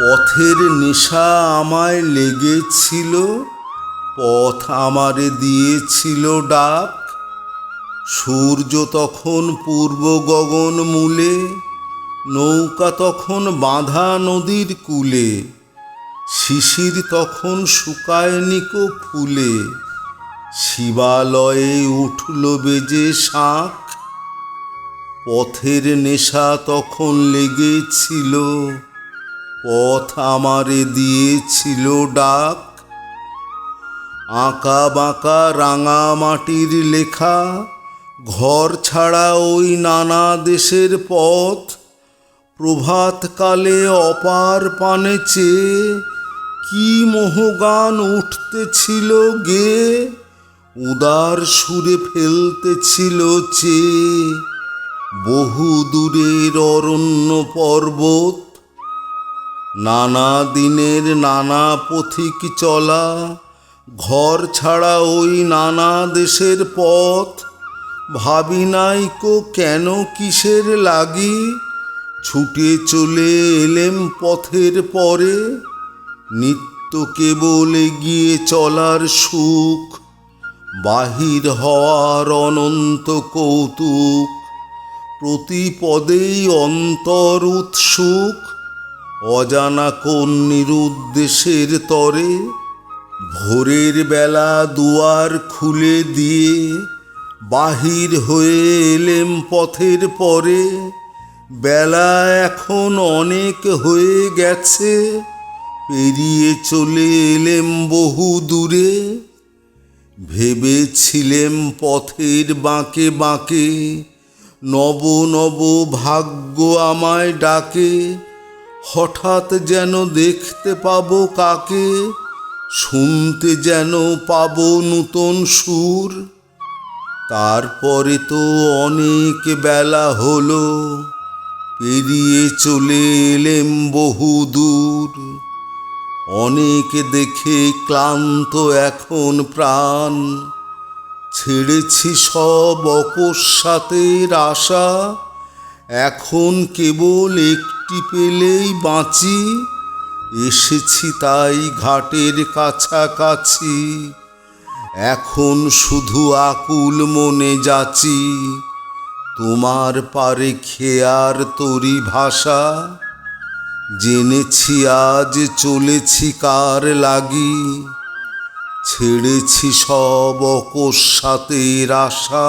পথের নেশা আমায় লেগেছিল, পথ আমারে দিয়েছিল ডাক। সূর্য তখন পূর্ব গগন মূলে, নৌকা তখন বাঁধা নদীর কূলে, শিশির তখন শুকায়নি কো ফুলে শিবালয়ে উঠল বেজে শাঁখ পথের নেশা তখন লেগেছিল পথ আমারে দিয়েছিল ডাক। আঁকা বাঁকা রাঙা মাটির লেখা, ঘর ছাড়া ওই নানা দেশের পথ। প্রভাতকালে অপার পানে চেয়ে কি মোহগান উঠতেছিল গে, উদার সুরে ফেলতেছিল চেয়ে। বহু দূরের অরণ্য পর্বত নানা দিনের নানা পথিক চলা, ঘর ছাড়া ওই নানা দেশের পথ। ভাবি নাই কো কেন কিসের লাগি? ছুটে চলে এলেম পথের পরে, নিত্য কেবল এগিয়ে চলার সুখ। বাহির হওয়ার অনন্ত কৌতুক প্রতি পদেই অন্তর উৎসুক। অজানা কোন নিরুদ্দেশের তরে ভোরের বেলা দুয়ার খুলে দিয়ে বাহির হয়ে এলেম পথের পরে বেলা এখন অনেক হয়ে গেছে, পেরিয়ে চলে এলেম বহু দূরে। ভেবেছিলেম পথের বাঁকে বাঁকে নব নব ভাগ্য আমায় ডাকে হঠাৎ যেন দেখতে পাবো কাকে, শুনতে যেন পাবো নূতন সুর। তারপরে তো অনেক বেলা হলো, পেরিয়ে চলে এলেম বহু দূর। অনেক দেখে ক্লান্ত এখন প্রাণ। ছেড়েছি সব অকস্মাতের আশা, এখন কেবল একটি পেলেই বাঁচি, এসেছি তাই ঘাটের কাছাকাছি। এখন শুধু আকুল মনে যাচি, তোমার পারে খেয়ার তরি ভাষা। জেনেছি আজ চলেছি কার লাগি, ছেড়েছি সব অকস্মাতের আশা।